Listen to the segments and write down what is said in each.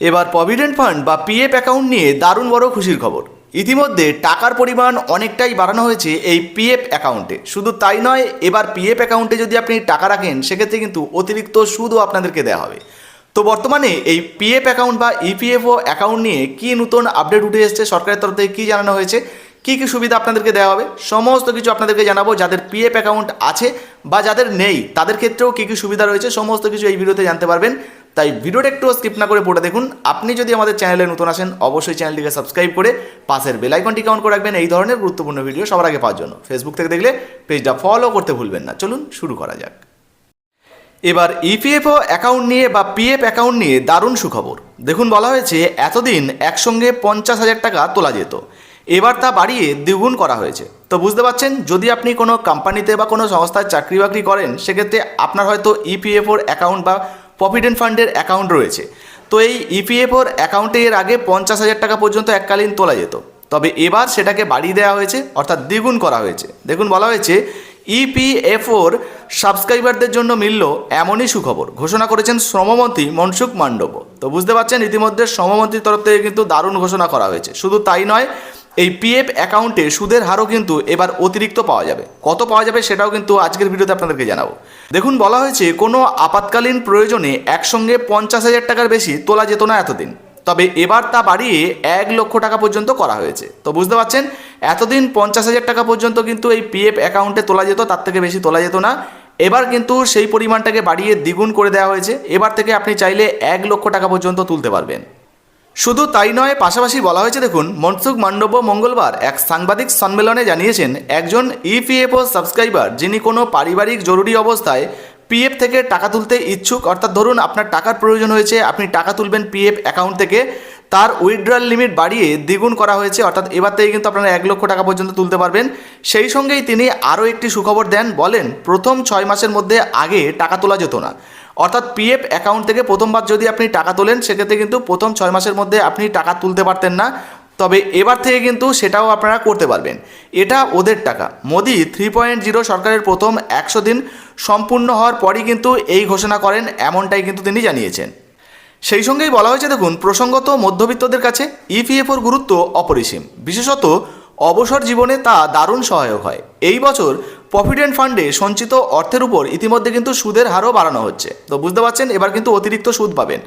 এবার provident fund বা PF account নিয়ে দারুণ বড় খুশির খবর। ইতিমধ্যে টাকার পরিমাণ অনেকটাই বাড়ানো হয়েছে এই পিএফ অ্যাকাউন্টে শুধু তাই নয়, এবার পিএফ অ্যাকাউন্টে যদি আপনি টাকা রাখেন, সেক্ষেত্রে কিন্তু অতিরিক্ত সুদও আপনাদেরকে দেওয়া হবে। তো বর্তমানে এই পিএফ অ্যাকাউন্ট বা ইপিএফও অ্যাকাউন্ট নিয়ে কী নতুন আপডেট উঠে এসেছে, সরকারের তরফ থেকে কী জানানো হয়েছে, কী কী সুবিধা আপনাদেরকে দেওয়া হবে, সমস্ত কিছু আপনাদেরকে জানাব। যাদের পিএফ অ্যাকাউন্ট আছে বা যাদের নেই, তাদের ক্ষেত্রেও কী কী সুবিধা রয়েছে, সমস্ত কিছু এই ভিডিওতে জানতে পারবেন। তাই ভিডিওটা একটু স্কিপ না করে পড়ে দেখুন। আপনি যদি আমাদের চ্যানেলে নতুন আসেন, অবশ্যই চ্যানেলটিকে সাবস্ক্রাইব করে পাশের বেল আইকনটি কাউন্ট করে রাখবেন। এই ধরনের গুরুত্বপূর্ণ ভিডিও সবার আগে পাওয়ার জন্য। ফেসবুক থেকে দেখলে পেজটা ফলো করতে ভুলবেন না। চলুন শুরু করা যাক। এবার ইপিএফও অ্যাকাউন্ট নিয়ে বা পিএফ অ্যাকাউন্ট নিয়ে দারুণ সুখবর। দেখুন, বলা হয়েছে, এতদিন একসঙ্গে পঞ্চাশ হাজার টাকা তোলা যেত। এবার তা বাড়িয়ে দ্বিগুণ করা হয়েছে। তো বুঝতে পারছেন, যদি আপনি কোনো কোম্পানিতে বা কোনো সংস্থায় চাকরি বাকরি করেন, সেক্ষেত্রে আপনার হয়তো ইপিএফওর অ্যাকাউন্ট বা প্রভিডেন্ট ফান্ডের অ্যাকাউন্ট রয়েছে। তো এই ইপিএফওর অ্যাকাউন্টে এর আগে পঞ্চাশ হাজার টাকা পর্যন্ত এককালীন তোলা যেত। তবে এবার সেটাকে বাড়িয়ে দেওয়া হয়েছে, অর্থাৎ দ্বিগুণ করা হয়েছে। দেখুন, বলা হয়েছে E ইপিএফওর সাবস্ক্রাইবারদের জন্য মিলল এমনই সুখবর। ঘোষণা করেছেন শ্রমমন্ত্রী মনসুখ মান্ডব। তো বুঝতে পারছেন, ইতিমধ্যে শ্রমমন্ত্রীর তরফ থেকে কিন্তু দারুণ ঘোষণা করা হয়েছে। শুধু তাই নয় এই পিএফ অ্যাকাউন্টে সুদের হারও কিন্তু এবার অতিরিক্ত পাওয়া যাবে। কত পাওয়া যাবে সেটাও কিন্তু আজকের ভিডিওতে আপনাদেরকে জানাব। দেখুন, বলা হয়েছে কোনো আপাতকালীন প্রয়োজনে একসঙ্গে পঞ্চাশ হাজার টাকার বেশি তোলা যেত না এতদিন। তবে এবার তা বাড়িয়ে এক লক্ষ টাকা পর্যন্ত করা হয়েছে। তো বুঝতে পারছেন? এতদিন পঞ্চাশ হাজার টাকা পর্যন্ত কিন্তু এই পিএফ অ্যাকাউন্টে তোলা যেত, তার থেকে বেশি তোলা যেত না। এবার কিন্তু সেই পরিমাণটাকে বাড়িয়ে দ্বিগুণ করে দেওয়া হয়েছে। এবার থেকে আপনি চাইলে এক লক্ষ টাকা পর্যন্ত তুলতে পারবেন। শুধু তাই নয়, পাশাপাশি বলা হয়েছে, দেখুন, মনসুখ মান্ডব্য মঙ্গলবার এক সাংবাদিক সম্মেলনে জানিয়েছেন, একজন ইপিএফও সাবস্ক্রাইবার যিনি কোনো পারিবারিক জরুরি অবস্থায় পিএফ থেকে টাকা তুলতে ইচ্ছুক, অর্থাৎ ধরুন আপনার টাকার প্রয়োজন হয়েছে, আপনি টাকা তুলবেন পিএফ অ্যাকাউন্ট থেকে, তার উইথড্রয়াল লিমিট বাড়িয়ে দ্বিগুণ করা হয়েছে, অর্থাৎ এবার থেকে কিন্তু আপনারা এক লক্ষ টাকা পর্যন্ত তুলতে পারবেন। সেই সঙ্গেই তিনি আরও একটি সুখবর দেন, বলেন, প্রথম ছয় মাসের মধ্যে আগে টাকা তোলা যেত না। অর্থাৎ পিএফ অ্যাকাউন্ট থেকে প্রথমবার যদি আপনি টাকা তোলেন, সেক্ষেত্রে কিন্তু প্রথম ছয় মাসের মধ্যে আপনি টাকা তুলতে পারতেন না। তবে এবার থেকে কিন্তু সেটাও আপনারা করতে পারবেন। এটা ওদের টাকা। মোদি থ্রি পয়েন্ট জিরো সরকারের প্রথম একশো দিন সম্পূর্ণ হওয়ার পরই কিন্তু এই ঘোষণা করেন, এমনটাই কিন্তু তিনি জানিয়েছেন। সেই সঙ্গেই বলা হয়েছে, দেখুন, প্রসঙ্গত মধ্যবিত্তদের কাছে ইপিএফওর গুরুত্ব অপরিসীম। বিশেষত অবসর জীবনে তা দারুণ সহায়ক হয়। এই বছর প্রভিডেন্ট ফান্ডে সঞ্চিত অর্থের উপর ইতিমধ্যে কিন্তু সুদের হারও বাড়ানো হচ্ছে। তো বুঝতে পারছেন, এবার কিন্তু অতিরিক্ত সুদ পাবেন।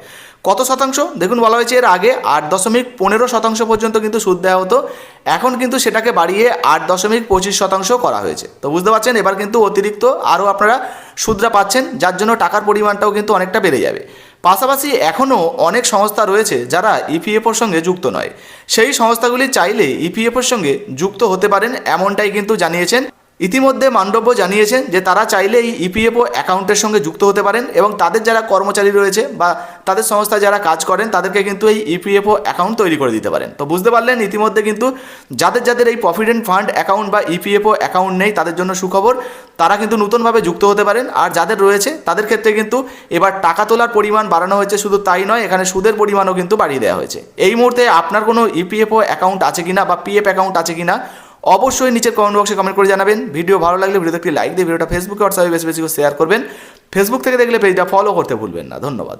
কত শতাংশ? দেখুন, বলা হয়েছে এর আগে আট দশমিক পনেরো শতাংশ পর্যন্ত কিন্তু সুদ দেওয়া হতো। এখন কিন্তু সেটাকে বাড়িয়ে আট দশমিক পঁচিশ শতাংশ করা হয়েছে। তো বুঝতে পারছেন, এবার কিন্তু অতিরিক্ত আরও আপনারা সুদরা পাচ্ছেন, যার জন্য টাকার পরিমাণটাও কিন্তু অনেকটা বেড়ে যাবে। পাশাপাশি এখনও অনেক সংস্থা রয়েছে যারা ইপিএফওর সঙ্গে যুক্ত নয়। সেই সংস্থাগুলি চাইলে ইপিএফওর সঙ্গে যুক্ত হতে পারেন, এমনটাই কিন্তু জানিয়েছেন ইতিমধ্যে মান্ডব্য জানিয়েছেন যে তারা চাইলে এই ইপিএফও অ্যাকাউন্টের সঙ্গে যুক্ত হতে পারেন এবং তাদের যারা কর্মচারী রয়েছে বা তাদের সংস্থায় যারা কাজ করেন, তাদেরকে কিন্তু এই ইপিএফও অ্যাকাউন্ট তৈরি করে দিতে পারেন। তো বুঝতে পারলেন, ইতিমধ্যে কিন্তু যাদের যাদের এই প্রভিডেন্ট ফান্ড অ্যাকাউন্ট বা ইপিএফও অ্যাকাউন্ট নেই, তাদের জন্য সুখবর, তারা কিন্তু নতুনভাবে যুক্ত হতে পারেন। আর যাদের রয়েছে, তাদের ক্ষেত্রে কিন্তু এবার টাকা তোলার পরিমাণ বাড়ানো হয়েছে, শুধু তাই নয়, এখানে সুদের পরিমাণও কিন্তু বাড়িয়ে দেওয়া হয়েছে। এই মুহূর্তে আপনার কোনো ইপিএফও অ্যাকাউন্ট আছে কিনা বা পিএফ অ্যাকাউন্ট আছে কিনা অবশ্যই নিচের কমেন্ট বক্সে কমেন্ট করে জানাবেন। ভিডিও ভালো লাগলে ভিডিওতে একটি লাইক দিয়ে ভিডিওটা ফেসবুকে হোয়াটসঅ্যাপে বেশি বেশি করে শেয়ার করবেন। ফেসবুক থেকে দেখলে পেজটা ফলো করতে ভুলবেন না। ধন্যবাদ।